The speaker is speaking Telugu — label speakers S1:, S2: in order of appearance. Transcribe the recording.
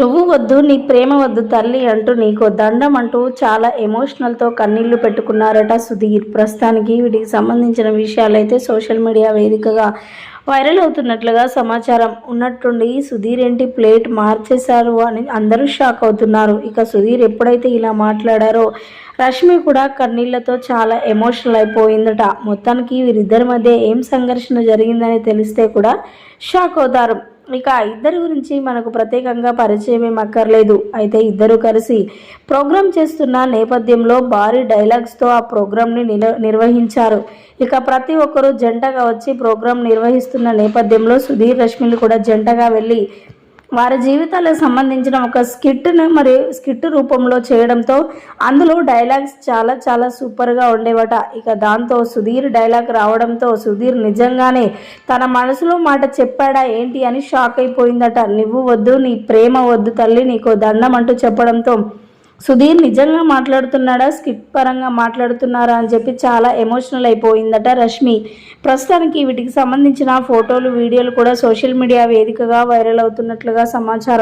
S1: నువ్వు వద్దు నీ ప్రేమ వద్దు తల్లి అంటూ నీకు దండం అంటూ చాలా ఎమోషనల్తో కన్నీళ్ళు పెట్టుకున్నారట సుధీర్. ప్రస్తుతానికి వీటికి సంబంధించిన విషయాలైతే సోషల్ మీడియా వేదికగా వైరల్ అవుతున్నట్లుగా సమాచారం ఉన్నట్టుండి సుధీర్ ఏంటి ప్లేట్ మార్చేశారు అని అందరూ షాక్ అవుతున్నారు. ఇక సుధీర్ ఎప్పుడైతే ఇలా మాట్లాడారో రష్మి కూడా కన్నీళ్ళతో చాలా ఎమోషనల్ అయిపోయిందట. మొత్తానికి వీరిద్దరి మధ్య ఏం సంఘర్షణ జరిగిందని తెలిస్తే కూడా షాక్ అవుతారు. ఇక ఇద్దరి గురించి మనకు ప్రత్యేకంగా పరిచయం ఏమక్కర్లేదు అక్కర్లేదు అయితే ఇద్దరు కలిసి ప్రోగ్రామ్ చేస్తున్న నేపథ్యంలో భారీ డైలాగ్స్తో ఆ ప్రోగ్రామ్ని నిల నిర్వహించారు. ఇక ప్రతి ఒక్కరూ జంటగా వచ్చి ప్రోగ్రాం నిర్వహిస్తున్న నేపథ్యంలో సుధీర్ రష్మిలు కూడా జంటగా వెళ్ళి వారి జీవితాలకు సంబంధించిన ఒక స్కిట్ను మరి స్కిట్ రూపంలో చేయడంతో అందులో డైలాగ్స్ చాలా చాలా సూపర్గా ఉండేవట. ఇక దాంతో సుధీర్ డైలాగ్ రావడంతో సుధీర్ నిజంగానే తన మనసులో మాట చెప్పాడా ఏంటి అని షాక్ అయిపోయిందట. నువ్వు వద్దు నీ ప్రేమ వద్దు తల్లి నీకు దండం అంటూ చెప్పడంతో సుధీర్ నిజంగా మాట్లాడుతున్నాడా? స్కిట్ పరంగా మాట్లాడుతున్నారా? అని చెప్పి చాలా ఎమోషనల్ అయిపోయిందట రష్మి. ప్రస్తుతానికి వీటికి సంబంధించిన ఫోటోలు వీడియోలు కూడా సోషల్ మీడియా వేదికగా వైరల్ అవుతున్నట్లుగా సమాచారం.